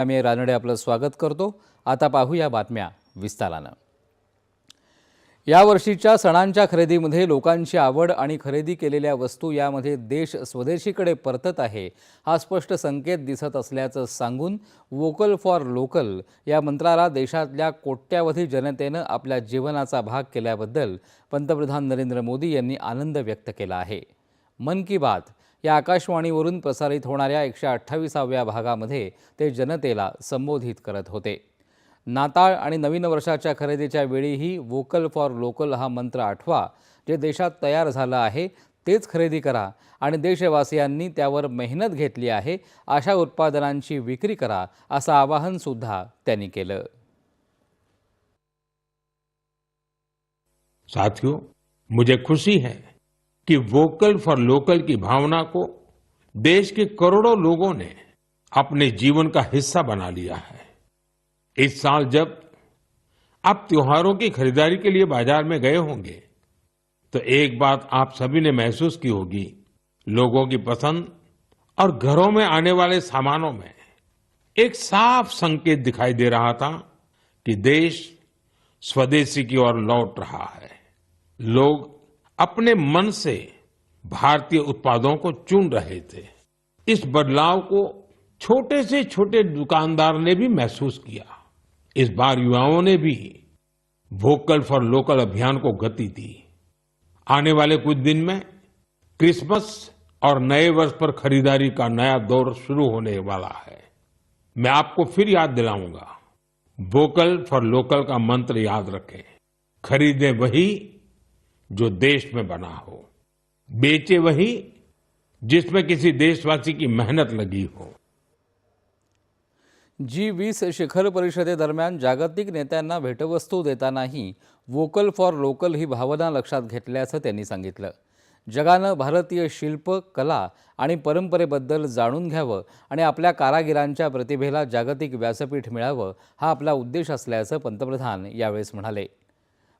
आम्ही रानडे आपलं स्वागत करतो. आता पाहूया बातम्या विस्तारानं. यावर्षीच्या सणांच्या खरेदीमध्ये लोकांची आवड आणि खरेदी केलेल्या वस्तू यामध्ये देश स्वदेशीकडे परतत आहे हा स्पष्ट संकेत दिसत असल्याचं सांगून वोकल फॉर लोकल या मंत्राला देशातल्या कोट्यावधी जनतेनं आपल्या जीवनाचा भाग केल्याबद्दल पंतप्रधान नरेंद्र मोदी यांनी आनंद व्यक्त केला आहे. मन की बात या आकाशवाणीवरून प्रसारित होणाऱ्या एकशे अठ्ठावीसाव्या भागामध्ये ते जनतेला संबोधित करत होते. नाताळ आणि नवीन वर्षाच्या खरेदीच्या वेळीही वोकल फॉर लोकल हा मंत्र आठवा. जे देशात तयार झालं आहे तेच खरेदी करा आणि देशवासियांनी त्यावर मेहनत घेतली आहे अशा उत्पादनांची विक्री करा असं आवाहनसुद्धा त्यांनी केलं. साथियों मुझे खुशी है कि वोकल फॉर लोकल की भावना को देश के करोड़ों लोगों ने अपने जीवन का हिस्सा बना लिया है। इस साल जब आप त्योहारों की खरीदारी के लिए बाज़ार में गए होंगे तो एक बात आप सभी ने महसूस की होगी। लोगों की पसंद और घरों में आने वाले सामानों में एक साफ़ संकेत दिखाई दे रहा था कि देश स्वदेशी की ओर लौट रहा है। लोग अपने मन से भारतीय उत्पादों को चुन रहे थे। इस बदलाव को छोटे से छोटे दुकानदार ने भी महसूस किया। इस बार युवाओं ने भी वोकल फॉर लोकल अभियान को गति दी। आने वाले कुछ दिन में क्रिसमस और नए वर्ष पर खरीदारी का नया दौर शुरू होने वाला है। मैं आपको फिर याद दिलाऊँगा। वोकल फॉर लोकल का मंत्र याद रखें। खरीदें वही जो देश में बना हो। बेचे वही जिसमें किसी देशवासी की मेहनत लगी हो। जी वीस शिखर परिषदेदरम्यान जागतिक नेत्यांना भेटवस्तू देतानाही वोकल फॉर लोकल ही भावना लक्षात घेतल्याचं त्यांनी सांगितलं. जगानं भारतीय शिल्प कला आणि परंपरेबद्दल जाणून घ्यावं आणि आपल्या कारागिरांच्या प्रतिभेला जागतिक व्यासपीठ मिळावं हा आपला उद्देश असल्याचं पंतप्रधान यावेळेस म्हणाले.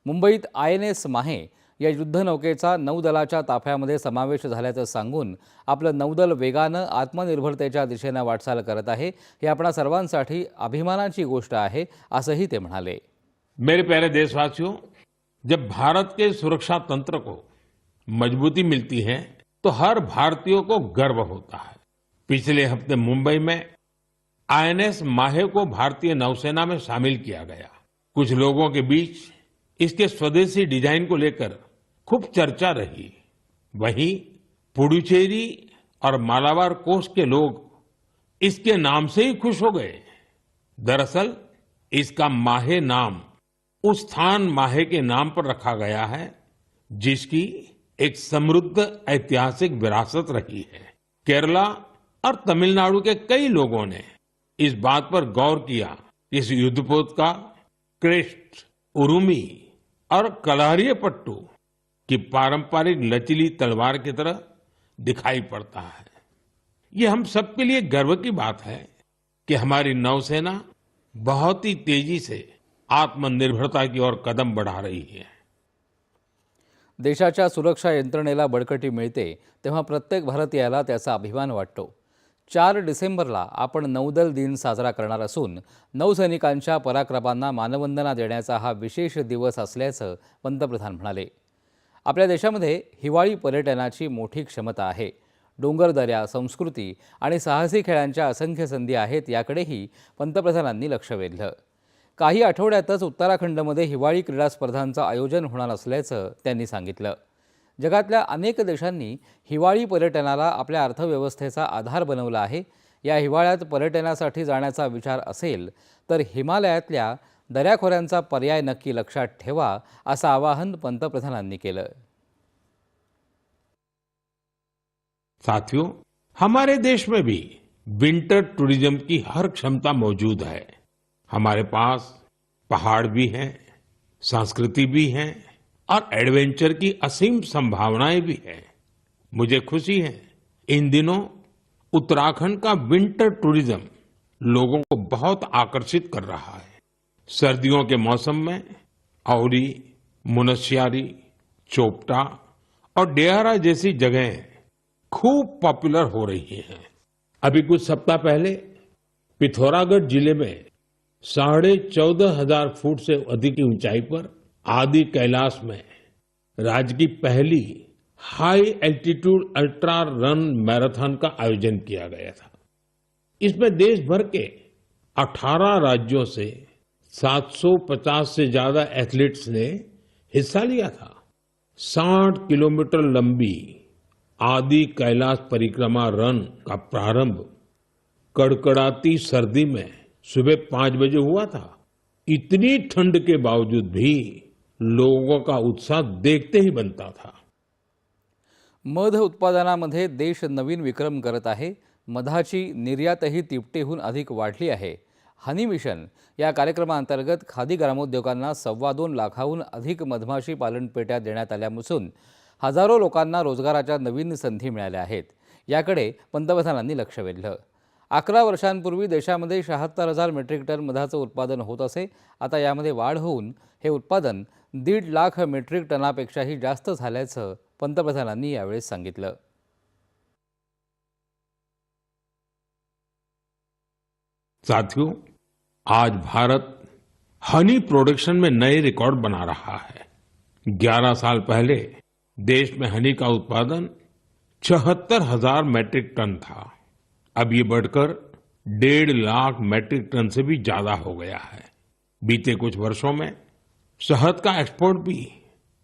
मुंबईत आय एन एस माहे या युद्धनौकेचा नौदलाच्या ताफ्यामध्ये समावेश झाल्याचं सांगून आपलं नौदल वेगानं आत्मनिर्भरतेच्या दिशेनं वाटचाल करत आहे. ही आपणा सर्वांसाठी अभिमानाची गोष्ट आहे, असंही ते म्हणाले. मेरे प्यारे देशवासियों, जब भारत के सुरक्षा तंत्र को मजबूती मिलती है तो हर भारतीय को गर्व होता है। पिछले हफ़्ते मुंबई में आईएनएस माहे को भारतीय नौसेना में शामिल किया गया। कुछ लोगों के बीच इसके स्वदेशी डिज़ाइन को लेकर खूब चर्चा रही। वहीं पुडुचेरी और मालाबार कोस्ट के लोग इसके नाम से ही खुश हो गए। दरअसल इसका माहे नाम उस स्थान माहे के नाम पर रखा गया है, जिसकी एक समृद्ध ऐतिहासिक विरासत रही है। केरला और तमिलनाडु के कई लोगों ने इस बात पर गौर किया। इस युद्धपोत का क्रेस्ट उरुमी और कलारिय पट्टू की पारंपरिक लचीली तलवार की तरह दिखाई पड़ता है। ये हम सबके लिए गर्व की बात है कि हमारी नौसेना बहुत ही तेजी से आत्मनिर्भरता की ओर कदम बढ़ा रही है। देशाच्या सुरक्षा यंत्रणेला बळकटी मिळते तेव्हा प्रत्येक भारतीयाला त्याचा अभिमान वाटतो. चार डिसेंबरला आपण नौदल दिन साजरा करणार असून नौसैनिकांच्या पराक्रमांना मानवंदना देण्याचा हा विशेष दिवस असल्याचं पंतप्रधान म्हणाले. आपल्या देशामध्ये हिवाळी पर्यटनाची मोठी क्षमता आहे. डोंगरदऱ्या संस्कृती आणि साहसी खेळांच्या असंख्य संधी आहेत याकडेही पंतप्रधानांनी लक्ष वेधलं. काही आठवड्यातच उत्तराखंडमध्ये हिवाळी क्रीडा स्पर्धांचं आयोजन होणार असल्याचं त्यांनी सांगितलं. जगातल्या अनेक देशांनी हिवाळी पर्यटनाला आपल्या अर्थव्यवस्थेचा आधार बनवला आहे. या हिवाळ्यात पर्यटनासाठी जाण्याचा विचार असेल तर हिमालयातल्या दऱ्याखोऱ्यांचा पर्याय नक्की लक्षात ठेवा, असं आवाहन केलं. साथियों, हमारे देश में भी विंटर टूरिज़्म की हर क्षमता मौजूद है। हमारे पास पहाड़ भी हैं, संस्कृति भी है, और एडवेंचर की असीम संभावनाएँ भी है। मुझे खुशी है, इन दिनों उत्तराखंड का विंटर टूरिज़्म लोगों को बहुत आकर्षित कर रहा है। सर्दियों के मौसम में औरी मुनस्यारी, चोपटा और डेहरा जैसी जगहें खूब पॉपुलर हो रही हैं। अभी कुछ सप्ताह पहले पिथौरागढ़ ज़िले में साढ़े चौदह हज़ार फुट से अधिक की ऊंचाई पर आदि कैलाश में राज्य की पहली high altitude ultra run marathon का आयोजन किया गया था। इसमें देश भर के 18 राज्यों से 750 से ज़्यादा एथलीट्स ने हिस्सा लिया था। 60 किलोमीटर लंबी आदि कैलाश परिक्रमा रन का प्रारंभ कड़कड़ाती सर्दी में सुबह पाँच बजे हुआ था। इतनी ठंड के बावजूद भी लोगों का उत्साह देखते ही बनता था। मध उत्पादनामध्ये देश नवीन विक्रम करत आहे, मधाची निर्यातही तिपटीहून अधिक वाढली आहे. हनी मिशन या कार्यक्रमाअंतर्गत खादी ग्रामोद्योगांना सव्वा दोन लाखाहून अधिक मधमाशी पालन पेट्या देण्यात आल्या नसून हजारो लोकांना रोजगाराच्या नवीन संधी मिळाल्या आहेत. याकडे पंतप्रधानांनी लक्ष वेधलं. अकरा वर्षांपूर्वी देशामध्ये शहात्तर हजार मेट्रिक टन मधाचं उत्पादन होत असे. आता यामध्ये वाढ होऊन हे उत्पादन दीड लाख मेट्रिक टनापेक्षाही जास्त झाल्याचं पंतप्रधानांनी यावेळी सांगितलं. साथियों आज भारत हनी प्रोडक्शन में नए रिकॉर्ड बना रहा है। 11 साल पहले देश में हनी का उत्पादन छहत्तर हज़ार मैट्रिक टन था। अब ये बढ़कर डेढ़ लाख मैट्रिक टन से भी ज़्यादा हो गया है। बीते कुछ वर्षों में शहद का एक्सपोर्ट भी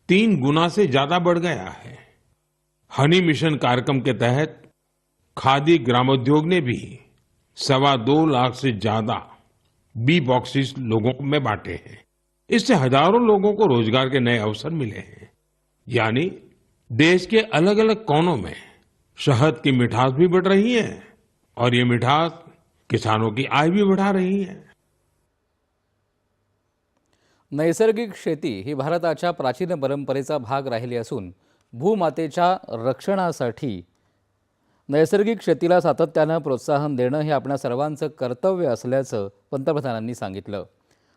तीन गुना से ज़्यादा बढ़ गया है। हनी मिशन कार्यक्रम के तहत खादी ग्रामोद्योग ने भी सवा दो लाख से ज़्यादा बी बॉक्सेस लोगों में बांटे हैं। इससे हज़ारों लोगों को रोज़गार के नए अवसर मिले हैं। यानी देश के अलग अलग कोनों में शहद की मिठास भी बढ़ रही है और ये मिठास किसानों की आय भी बढ़ा रही है। नैसर्गिक शेती ही भारताच्या प्राचीन परंपरेचा भाग राहिली असून भूमातेच्या रक्षणासाठी नैसर्गिक शेतीला सातत्यानं प्रोत्साहन देणं हे आपल्या सर्वांचं कर्तव्य असल्याचं पंतप्रधानांनी सांगितलं.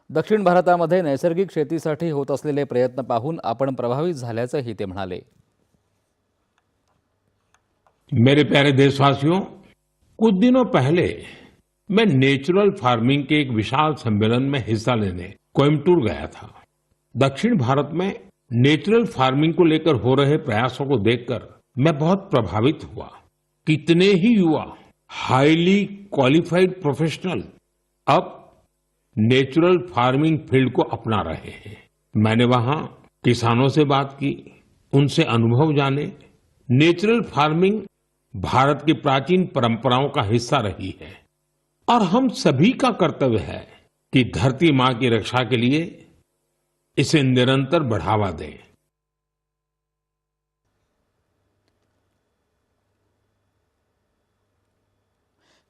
दक्षिण भारतामध्ये नैसर्गिक शेतीसाठी होत असलेले प्रयत्न पाहून आपण प्रभावित झाल्याचंही ते म्हणाले. मेरे प्यारे देशवासियों, कुछ दिनों पहले मैं नेचुरल फ़ार्मिंग के एक विशाल सम्मेलन में हिस्सा लेने कोयम्बटूर गया था। दक्षिण भारत में नेचुरल फ़ार्मिंग को लेकर हो रहे प्रयासों को देखकर मैं बहुत प्रभावित हुआ। कितने ही युवा हाईली क्वालिफाइड प्रोफेशनल अब नेचुरल फ़ार्मिंग फ़ील्ड को अपना रहे हैं। मैंने वहाँ किसानों से बात की, उनसे अनुभव जाने। नेचुरल फ़ार्मिंग भारत की प्राचीन परंपराओं का हिस्सा रही है। और हम सभी का कर्तव्य है कि धरती माँ की रक्षा के लिए इसे निरंतर बढ़ावा दें।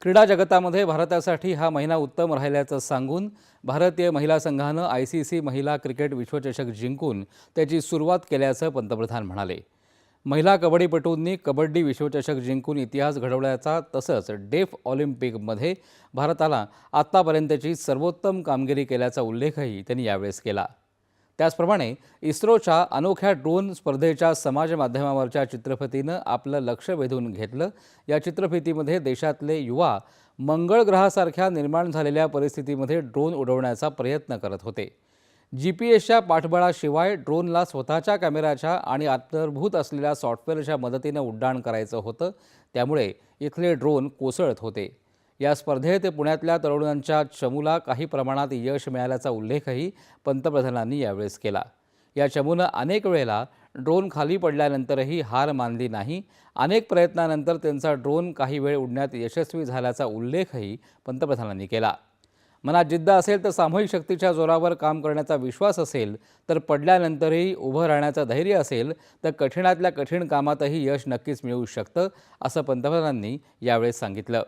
क्रीडा जगतामध्ये भारतासाठी हा महिना उत्तम राहिल्याचं सांगून भारतीय महिला संघानं आय सी सी महिला क्रिकेट विश्वचषक जिंकून त्याची सुरुवात केल्याचं पंतप्रधान म्हणाले. महिला कबड्डीपटूंनी कबड्डी विश्वचषक जिंकून इतिहास घडवल्याचा तसंच डेफ ऑलिम्पिकमध्ये भारताला आत्तापर्यंतची सर्वोत्तम कामगिरी केल्याचा उल्लेखही त्यांनी यावेळेस केला. त्याचप्रमाणे इस्रोच्या अनोख्या ड्रोन स्पर्धेच्या समाज माध्यमावरच्या चित्रफितीनं आपलं लक्ष वेधून घेतलं. या चित्रफितीमध्ये देशातले युवा मंगळ ग्रहासारख्या निर्माण झालेल्या परिस्थितीमध्ये ड्रोन उडवण्याचा प्रयत्न करत होते. जी पी एसच्या पाठबळाशिवाय ड्रोनला स्वतःच्या कॅमेराच्या आणि अंतर्भूत असलेल्या सॉफ्टवेअरच्या मदतीनं उड्डाण करायचं होतं. त्यामुळे इथले ड्रोन कोसळत होते. या स्पर्धेत पुण्यातल्या तरुणांच्या चमूला काही प्रमाणात यश मिळाल्याचा उल्लेखही पंतप्रधानांनी यावेळेस केला. या चमूनं अनेक वेळेला ड्रोन खाली पडल्यानंतरही हार मानली नाही. अनेक प्रयत्नानंतर त्यांचा ड्रोन काही वेळ उडण्यात यशस्वी झाल्याचा उल्लेखही पंतप्रधानांनी केला. मनात जिद्द असेल तर सामूहिक शक्तीच्या जोरावर काम करण्याचा विश्वास असेल तर पडल्यानंतरही उभं राहण्याचं धैर्य असेल तर कठीणातल्या कठीण कामातही यश नक्कीच मिळू शकतं असं पंतप्रधानांनी यावेळेस सांगितलं.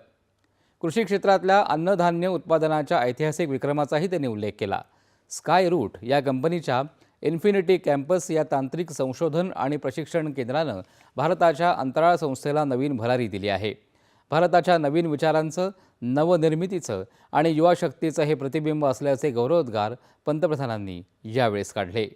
कृषी क्षेत्रातल्या अन्नधान्य उत्पादनाच्या ऐतिहासिक विक्रमाचाही त्यांनी उल्लेख केला. स्काय रूट या कंपनीच्या इन्फिनिटी कॅम्पस या तांत्रिक संशोधन आणि प्रशिक्षण केंद्रानं भारताच्या अंतराळ संस्थेला नवीन भरारी दिली आहे. भारताच्या नवीन विचारांचं नवनिर्मितीचं आणि युवा शक्तीचं हे प्रतिबिंब असल्याचे गौरवोद्गार पंतप्रधानांनी यावेळेस काढले.